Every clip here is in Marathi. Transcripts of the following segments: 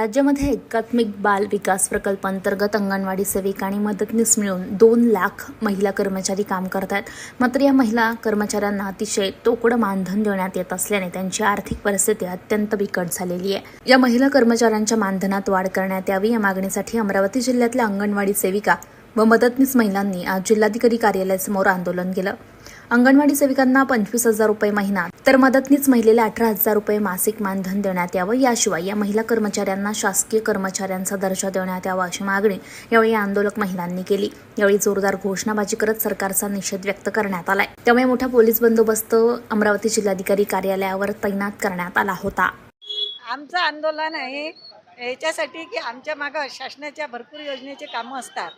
राज्यामध्ये एकात्मिक बाल विकास प्रकल्प अंतर्गत अंगणवाडी सेविका आणि मदतनीस मिळून दोन लाख महिला कर्मचारी काम करत आहेत मात्र या महिला कर्मचाऱ्यांना अतिशय तोकडं मानधन देण्यात येत असल्याने त्यांची आर्थिक परिस्थिती अत्यंत बिकट झालेली आहे. या महिला कर्मचाऱ्यांच्या मानधनात वाढ करण्यात यावी या मागणीसाठी अमरावती जिल्ह्यातल्या अंगणवाडी सेविका व मदतनीस महिलांनी आज जिल्हाधिकारी कार्यालयासमोर आंदोलन केलं. अंगणवाडी सेविकांना पंचवीस हजार रुपये महिना तर मदतनीस महिलेला अठरा हजार रुपये मासिक मानधन देण्यात यावं. याशिवाय या महिला कर्मचाऱ्यांना शासकीय कर्मचाऱ्यांचा दर्जा देण्यात यावा अशी मागणी यावेळी आंदोलक महिलांनी केली. यावेळी जोरदार घोषणाबाजी करत सरकारचा निषेध व्यक्त करण्यात आलाय. त्यामुळे मोठा पोलीस बंदोबस्त अमरावती जिल्हाधिकारी कार्यालयावर तैनात करण्यात आला होता. आमचं आंदोलन आहे याच्यासाठी की आमच्या मागं शासनाच्या भरपूर योजनेचे कामं असतात.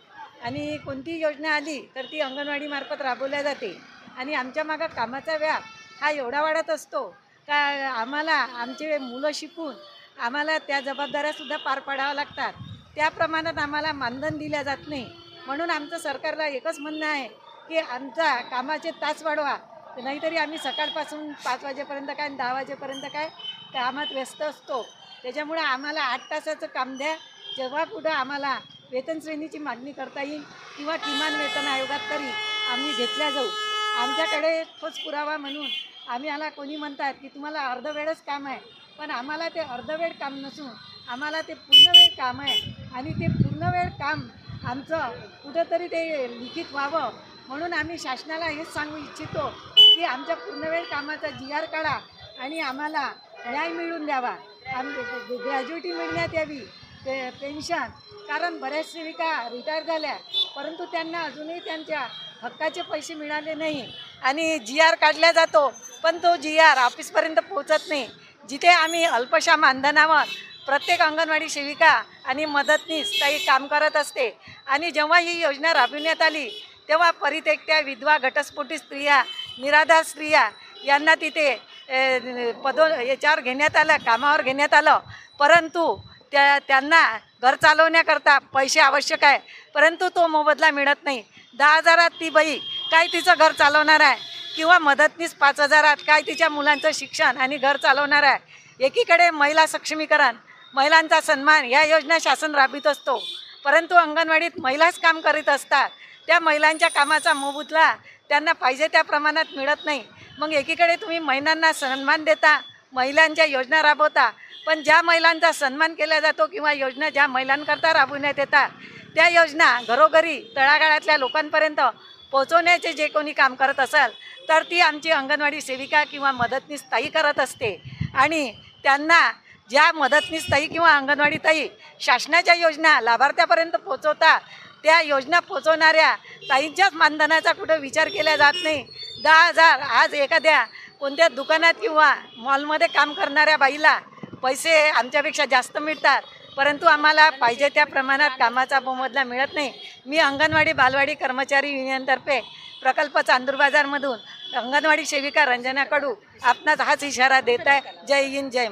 आणि कोणती योजना आली तर ती अंगणवाडीमार्फत राबवल्या जाते. आणि आमच्या मागं कामाचा व्याप हा एवढा वाढत असतो का आम्हाला आमचे मुलं शिकून आम्हाला त्या जबाबदाऱ्यासुद्धा पार पाडाव्या लागतात. त्या प्रमाणात आम्हाला मानधन दिल्या जात नाही. म्हणून आमचं सरकारला एकच म्हणणं आहे की आमचा कामाचे तास वाढवा. नाहीतरी आम्ही सकाळपासून पाच वाजेपर्यंत काय आणि दहा वाजेपर्यंत काय कामात व्यस्त असतो. त्याच्यामुळे आम्हाला आठ तासाचं काम द्या. जेव्हा कुठं आम्हाला वेतन श्रेणीची मागणी करता येईल किंवा किमान वेतन आयोगात तरी आम्ही घेतल्या जाऊ. आमच्याकडे ठोस पुरावा म्हणून आम्ही आला कोणी म्हणतात की तुम्हाला अर्धवेळच काम आहे पण आम्हाला ते अर्धवेळ काम नसून आम्हाला ते पूर्ण वेळ काम आहे आणि ते पूर्ण वेळ काम आमचं कुठंतरी ते लिखित व्हावं म्हणून आम्ही शासनाला हेच सांगू इच्छितो की आमच्या पूर्णवेळ कामाचा जी आर काढा आणि आम्हाला न्याय मिळून द्यावा. आम ग्रॅज्युएटी मिळण्यात यावी पे पेन्शन कारण बऱ्याच सेविका रिटायर झाल्या परंतु त्यांना अजूनही त्यांच्या हक्काचे पैसे मिळाले नाही. आणि जी आर काढला जातो पण तो जी आर ऑफिसपर्यंत पोहोचत नाही. जिथे आम्ही अल्पशा मानधनावर प्रत्येक अंगणवाडी सेविका आणि मदतनीस काही काम करत असते आणि जेव्हा ही योजना राबविण्यात आली तेव्हा परित्यक्त्या विधवा घटस्फोटी स्त्रिया निराधार स्त्रिया यांना तिथे पदो याच्यावर घेण्यात आलं कामावर घेण्यात आलं. परंतु त्या त्यांना घर चालवण्याकरता पैसे आवश्यक आहे. परंतु तो मोबदला मिळत नाही. दहा हजारात ती बाई काय तिचं घर चालवणार आहे? किंवा मदतनीस पाच हजारात काय तिच्या मुलांचं शिक्षण आणि घर चालवणार आहे? एकीकडे महिला सक्षमीकरण महिलांचा सन्मान या योजना शासन राबवित असतो. परंतु अंगणवाडीत महिलाच काम करीत असतात. त्या महिलांच्या कामाचा मोबदला त्यांना पाहिजे त्या प्रमाणात मिळत नाही. मग एकीकडे तुम्ही महिलांना सन्मान देता महिलांच्या योजना राबवता पण ज्या महिलांचा सन्मान केला जातो किंवा योजना ज्या महिलांकरता राबवण्यात येतात त्या योजना घरोघरी तळागाळातल्या लोकांपर्यंत पोचवण्याचे जे कोणी काम करत असाल तर ती आमची अंगणवाडी सेविका किंवा मदतनीस ताई करत असते. आणि त्यांना ज्या मदतनीस ताई किंवा अंगणवाडी ताई शासनाच्या योजना लाभार्थ्यापर्यंत पोचवतात त्या योजना पोचवणाऱ्या ताईंच्याच मानधनाचा कुठं विचार केला जात नाही. दहा हजार आज एखाद्या कोणत्या दुकानात किंवा मॉलमध्ये काम करणाऱ्या बाईला पैसे आमच्यापेक्षा जास्त मिळतात. परंतु आम्हाला पाहिजे त्या प्रमाणात कामाचा मोबदला मिळत नाही. मी अंगणवाडी बालवाडी कर्मचारी युनियनतर्फे प्रकल्प चांदूर बाजारमधून अंगणवाडी सेविका रंजना कडू आपणास हाच इशारा देत आहे. जय हिंद जय